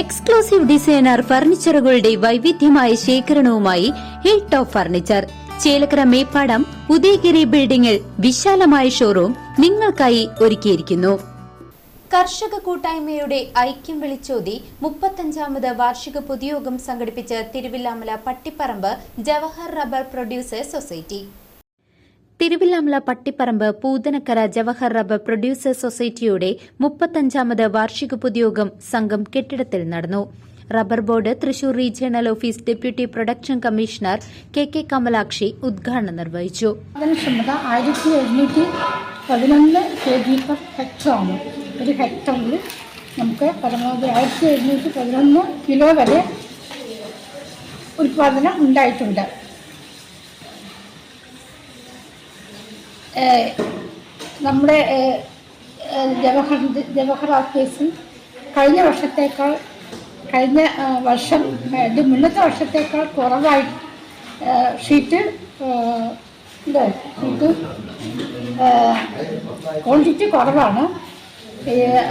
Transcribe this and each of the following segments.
Exclusive designer ഫർണിച്ചറുകളുടെ വൈവിധ്യമായ ശേഖരണവുമായി hill top furniture Chelakkara Meppadam Udayagiri ബിൽഡിംഗിൽ വിശാലമായ ഷോറൂം നിങ്ങൾക്കായി ഒരുക്കിയിരിക്കുന്നു. കർഷക കൂട്ടായ്മയുടെ ഐക്യം വിളിച്ചോതി മുപ്പത്തഞ്ചാമത് വാർഷിക പൊതുയോഗം സംഘടിപ്പിച്ച് Thiruvilwamala Pattiparamba Jawahar rubber producers society. Thiruvilwamala Pattiparamba Poothanakkara Jawahar rubber producers സൊസൈറ്റിയുടെ മുപ്പത്തഞ്ചാമത് വാർഷിക പൊതുയോഗം സംഘം കെട്ടിടത്തിൽ നടന്നു. Rubber board Thrissur regional office deputy production commissioner K K Kamalakshi ഉദ്ഘാടനം നിർവഹിച്ചു. ആയിരത്തി നമുക്ക് പരമാവധി ആയിരത്തി എഴുന്നൂറ്റി പതിനൊന്ന് കിലോ വരെ ഉൽപാദനം ഉണ്ടായിട്ടുണ്ട്. നമ്മുടെ ജവഹർ ജവഹർ ഓഫീസിൽ കഴിഞ്ഞ വർഷത്തേക്കാൾ കഴിഞ്ഞ വർഷം ഇത് മുന്നത്തെ വർഷത്തേക്കാൾ കുറവായി. ഷീറ്റ് ഇത് ഷീറ്റ് ക്വാണ്ടിറ്റി കുറവാണ്.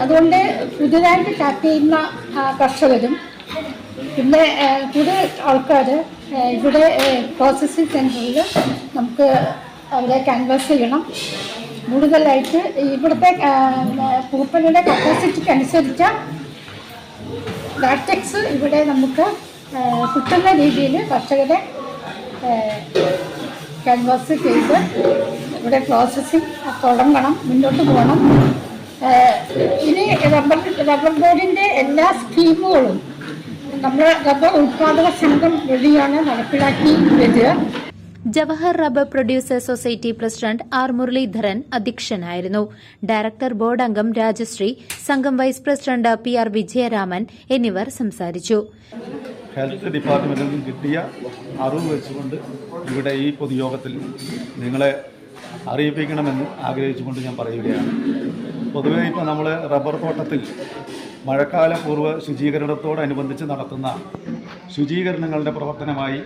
അതുകൊണ്ട് പുതുതായിട്ട് ടാപ്പ് ചെയ്യുന്ന കർഷകരും പിന്നെ പുതിയ ആൾക്കാർ ഇവിടെ പ്രോസസ്സിംഗ് സെന്ററിൽ നമുക്ക് അവരെ ക്യാൻവാസ് ചെയ്യണം. കൂടുതലായിട്ട് ഇവിടുത്തെ പൂപ്പലയുടെ കപ്പാസിറ്റിക്ക് അനുസരിച്ച ലാറ്റക്സ് ഇവിടെ നമുക്ക് കിട്ടുന്ന രീതിയിൽ കർഷകരെ ക്യാൻവാസ് ചെയ്ത് ഇവിടെ പ്രോസസ്സിങ് തുടങ്ങണം മുന്നോട്ട് പോകണം. ഇനി റബ്ബർ റബ്ബർ ബോർഡിന്റെ എല്ലാ സ്കീമുകളും നമ്മുടെ റബ്ബർ ഉൽപ്പാദക സംഘം വഴിയാണ് നടപ്പിലാക്കി വരിക. Jawahar rubber producers society president R Muralidharan അധ്യക്ഷനായിരുന്നു. ഡയറക്ടർ ബോർഡ് അംഗം രാജശ്രീ സംഘം vice president P R Vijayaraman എന്നിവർ സംസാരിച്ചു. ഹെൽത്ത് ഡിപ്പാർട്ട്മെന്റിൽ നിന്നും കിട്ടിയ അറിവ് വെച്ചുകൊണ്ട് ഇവിടെ ഈ പൊതുയോഗത്തിൽ നിങ്ങളെ അറിയിപ്പിക്കണമെന്ന് ആഗ്രഹിച്ചുകൊണ്ട് ഞാൻ പറയുകയാണ്. പൊതുവേ ഇപ്പോൾ നമ്മൾ റബ്ബർ തോട്ടത്തിൽ മഴക്കാല പൂർവ ശുചീകരണത്തോടനുബന്ധിച്ച് നടത്തുന്ന ശുചീകരണങ്ങളുടെ പ്രവർത്തനമായി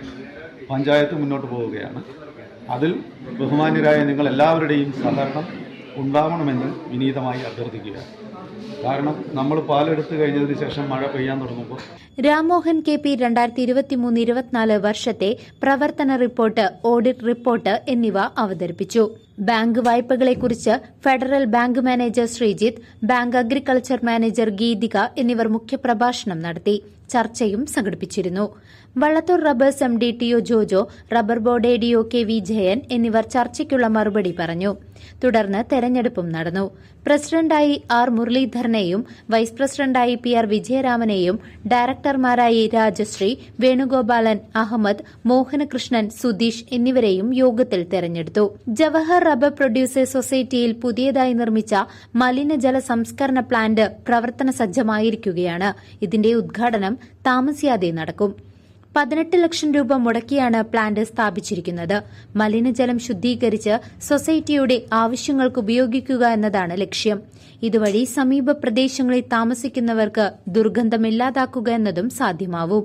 പഞ്ചായത്ത് മുന്നോട്ട് പോവുകയാണ്. അതിൽ ബഹുമാന്യരായ നിങ്ങൾ എല്ലാവരുടെയും സഹകരണം ഉണ്ടാവണമെന്ന് വിനീതമായി അഭ്യർത്ഥിക്കുക കാരണം നമ്മൾ പാലെടുത്ത് കഴിഞ്ഞതിന് ശേഷം മഴ പെയ്യാൻ തുടങ്ങുമ്പോൾ രാംമോഹൻ കെ പി രണ്ടായിരത്തി ഇരുപത്തിമൂന്ന് ഇരുപത്തിനാല് വർഷത്തെ പ്രവർത്തന റിപ്പോർട്ട് ഓഡിറ്റ് റിപ്പോർട്ട് എന്നിവ അവതരിപ്പിച്ചു. Bank വായ്പകളെക്കുറിച്ച് federal bank manager Sreejith bank agriculture manager Geethika എന്നിവർ മുഖ്യപ്രഭാഷണം നടത്തി. ചർച്ചയും സംഘടിപ്പിച്ചിരുന്നു. Vallathur rubbers M D T O Jojo rubber board A D O K V Jayan എന്നിവർ ചർച്ചയ്ക്കുള്ള മറുപടി പറഞ്ഞു. തുടർന്ന് തെരഞ്ഞെടുപ്പും നടന്നു. പ്രസിഡന്റായി ആർ മുരളീധരനെയും വൈസ് പ്രസിഡന്റായി പി ആർ വിജയരാമനെയും ഡയറക്ടർമാരായി രാജശ്രീ വേണുഗോപാലൻ അഹമ്മദ് മോഹനകൃഷ്ണൻ സുധീഷ് എന്നിവരെയും യോഗത്തിൽ തെരഞ്ഞെടുത്തു. ജവഹർ റബ്ബർ പ്രൊഡ്യൂസേഴ്സ് സൊസൈറ്റിയിൽ പുതിയതായി നിർമ്മിച്ച മലിനജല സംസ്കരണ പ്ലാന്റ് പ്രവർത്തന സജ്ജമായിരിക്കുകയാണ് ഇതിന്റെ ഉദ്ഘാടനം താമസിയാതെ നടക്കും. പതിനെട്ട് ലക്ഷം രൂപ മുടക്കിയാണ് പ്ലാന്റ് സ്ഥാപിച്ചിരിക്കുന്നത്. മലിനജലം ശുദ്ധീകരിച്ച് സൊസൈറ്റിയുടെ ആവശ്യങ്ങൾക്ക് ഉപയോഗിക്കുക എന്നതാണ് ലക്ഷ്യം. ഇതുവഴി സമീപ പ്രദേശങ്ങളിൽ താമസിക്കുന്നവർക്ക് ദുർഗന്ധമില്ലാതാക്കുക എന്നതും സാധ്യമാവും.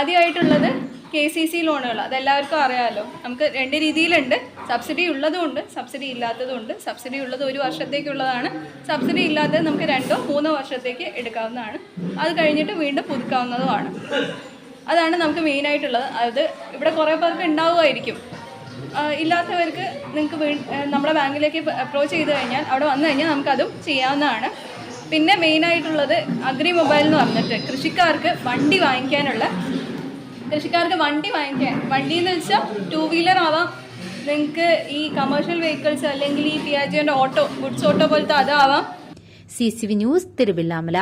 ആദ്യമായിട്ടുള്ളത് കെ സി സി ലോണുകൾ അതെല്ലാവർക്കും അറിയാമല്ലോ നമുക്ക് രണ്ട് രീതിയിലുണ്ട്. സബ്സിഡി ഉള്ളതുമുണ്ട് സബ്സിഡി ഇല്ലാത്തതുമുണ്ട്. സബ്സിഡി ഉള്ളത് ഒരു വർഷത്തേക്കുള്ളതാണ്. സബ്സിഡി ഇല്ലാത്തത് നമുക്ക് രണ്ടോ മൂന്നോ വർഷത്തേക്ക് എടുക്കാവുന്നതാണ്. അത് കഴിഞ്ഞിട്ട് വീണ്ടും പുതുക്കാവുന്നതുമാണ്. അതാണ് നമുക്ക് മെയിനായിട്ടുള്ളത്. അത് ഇവിടെ കുറേ പേർക്ക് ഉണ്ടാവുമായിരിക്കും. ഇല്ലാത്തവർക്ക് നിങ്ങൾക്ക് വീ നമ്മുടെ ബാങ്കിലേക്ക് അപ്രോച്ച് ചെയ്ത് കഴിഞ്ഞാൽ അവിടെ വന്നു കഴിഞ്ഞാൽ നമുക്കതും ചെയ്യാവുന്നതാണ്. പിന്നെ മെയിനായിട്ടുള്ളത് അഗ്രി മൊബൈൽ എന്ന് പറഞ്ഞിട്ട് കൃഷിക്കാർക്ക് വണ്ടി വാങ്ങിക്കാനുള്ള കൃഷിക്കാർക്ക് വണ്ടി വാങ്ങിക്കാൻ. വണ്ടി എന്ന് വെച്ചാൽ ടൂ വീലർ ആവാം. നിങ്ങൾക്ക് ഈ കമേഴ്ഷ്യൽ വെഹിക്കിൾസ് അല്ലെങ്കിൽ ഈ പിയാജിയോന്റെ ഓട്ടോ ഗുഡ്സ് ഓട്ടോ പോലത്തെ അതാവാം. C C V news Thiruvilwamala.